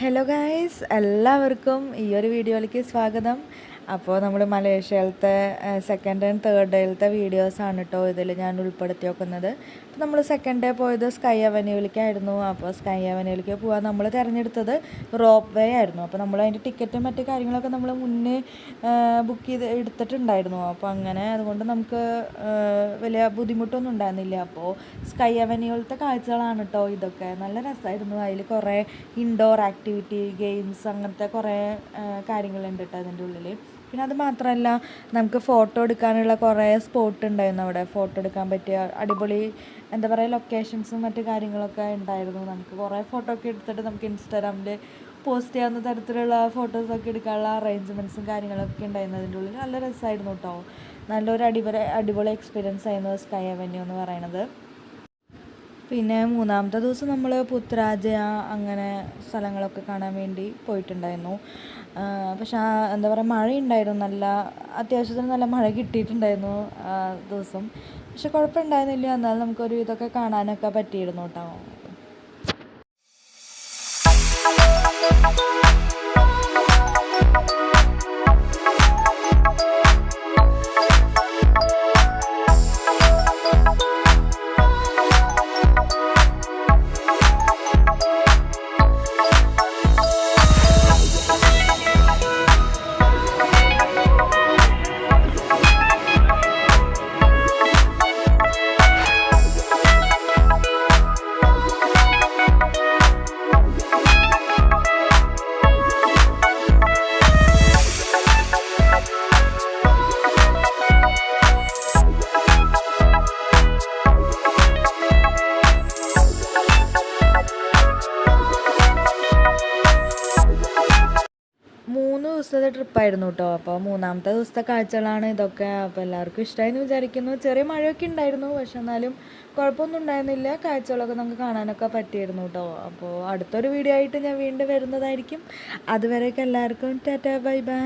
Hello guys എല്ലാവർക്കും ഈ ഒരു വീഡിയോയിലേക്ക് സ്വാഗതം. അപ്പോൾ നമ്മൾ മലേഷ്യയിലത്തെ സെക്കൻഡ് ആൻഡ് തേർഡ് ഡേയിലത്തെ വീഡിയോസാണ് കേട്ടോ ഇതിൽ ഞാൻ ഉൾപ്പെടുത്തി വെക്കുന്നത്. നമ്മൾ സെക്കൻഡ് ഡേ പോയത് സ്കൈ അവന്യൂവിലേക്കായിരുന്നു അപ്പോൾ സ്കൈ അവന്യൂവിലേക്ക് പോകാൻ നമ്മൾ തിരഞ്ഞെടുത്തത് റോപ്പ് വേ ആയിരുന്നു അപ്പോൾ നമ്മൾ അതിന്റെ ടിക്കറ്റും മറ്റു കാര്യങ്ങളൊക്കെ നമ്മൾ മുന്നേ ബുക്ക് ചെയ്ത് എടുത്തിട്ടുണ്ടായിരുന്നു. അപ്പോൾ അങ്ങനെ അതുകൊണ്ട് നമുക്ക് വലിയ ബുദ്ധിമുട്ടൊന്നും ഉണ്ടായിരുന്നില്ല. അപ്പോൾ സ്കൈ അവന്യൂവിലത്തെ കാഴ്ചകളാണ് കേട്ടോ ഇതൊക്കെ. നല്ല രസമായിരുന്നു അതിൽ കുറേ ഇൻഡോർ ആക്ടിവിറ്റി ഗെയിംസ് അങ്ങനത്തെ കുറേ കാര്യങ്ങളുണ്ട് കേട്ടോ അതിന്റെ ഉള്ളിൽ പിന്നെ അത് മാത്രമല്ല നമുക്ക് ഫോട്ടോ എടുക്കാനുള്ള കുറേ സ്പോട്ട് ഉണ്ടായിരുന്നു അവിടെ. ഫോട്ടോ എടുക്കാൻ പറ്റിയ അടിപൊളി എന്താ പറയുക ലൊക്കേഷൻസും മറ്റു കാര്യങ്ങളൊക്കെ ഉണ്ടായിരുന്നു. നമുക്ക് കുറേ ഫോട്ടോ ഒക്കെ എടുത്തിട്ട് നമുക്ക് ഇൻസ്റ്റാഗ്രാമിൽ പോസ്റ്റ് ചെയ്യാവുന്ന തരത്തിലുള്ള ഫോട്ടോസൊക്കെ എടുക്കാനുള്ള അറേഞ്ച്മെന്റ്സും കാര്യങ്ങളൊക്കെ ഉണ്ടായിരുന്നു. അതിന്റെ ഉള്ളിൽ നല്ല രസമായിരുന്നു കേട്ടോ നല്ലൊരു അടിപൊളി അടിപൊളി എക്സ്പീരിയൻസ് ആയിരുന്നു സ്കൈ അവന്യൂ എന്ന് പറയുന്നത്. പിന്നെ മൂന്നാമത്തെ ദിവസം നമ്മൾ പുത്രാജ അങ്ങനെ സ്ഥലങ്ങളൊക്കെ കാണാൻ വേണ്ടി പോയിട്ടുണ്ടായിരുന്നു. പക്ഷെ എന്താ പറയുക മഴയുണ്ടായിരുന്നു. നല്ല അത്യാവശ്യത്തിന് നല്ല മഴ കിട്ടിയിട്ടുണ്ടായിരുന്നു ദിവസം. പക്ഷെ കുഴപ്പമുണ്ടായിരുന്നില്ല. എന്നാലും നമുക്കൊരു ഇതൊക്കെ കാണാനൊക്കെ പറ്റിയിരുന്നു കേട്ടോ ദിവസത്തെ ട്രിപ്പായിരുന്നു കേട്ടോ അപ്പോൾ മൂന്നാമത്തെ ദിവസത്തെ കാഴ്ചകളാണ് ഇതൊക്കെ. അപ്പോൾ എല്ലാവർക്കും ഇഷ്ടമായെന്ന് വിചാരിക്കുന്നു. ചെറിയ മഴയൊക്കെ ഉണ്ടായിരുന്നു. പക്ഷെ എന്നാലും കുഴപ്പമൊന്നും ഉണ്ടായിരുന്നില്ല. കാഴ്ചകളൊക്കെ നമുക്ക് കാണാനൊക്കെ പറ്റിയിരുന്നു കേട്ടോ അപ്പോൾ അടുത്തൊരു വീഡിയോ ആയിട്ട് ഞാൻ വീണ്ടും വരുന്നതായിരിക്കും. അതുവരെയൊക്കെ എല്ലാവർക്കും ടാറ്റാ ബൈ ബൈ.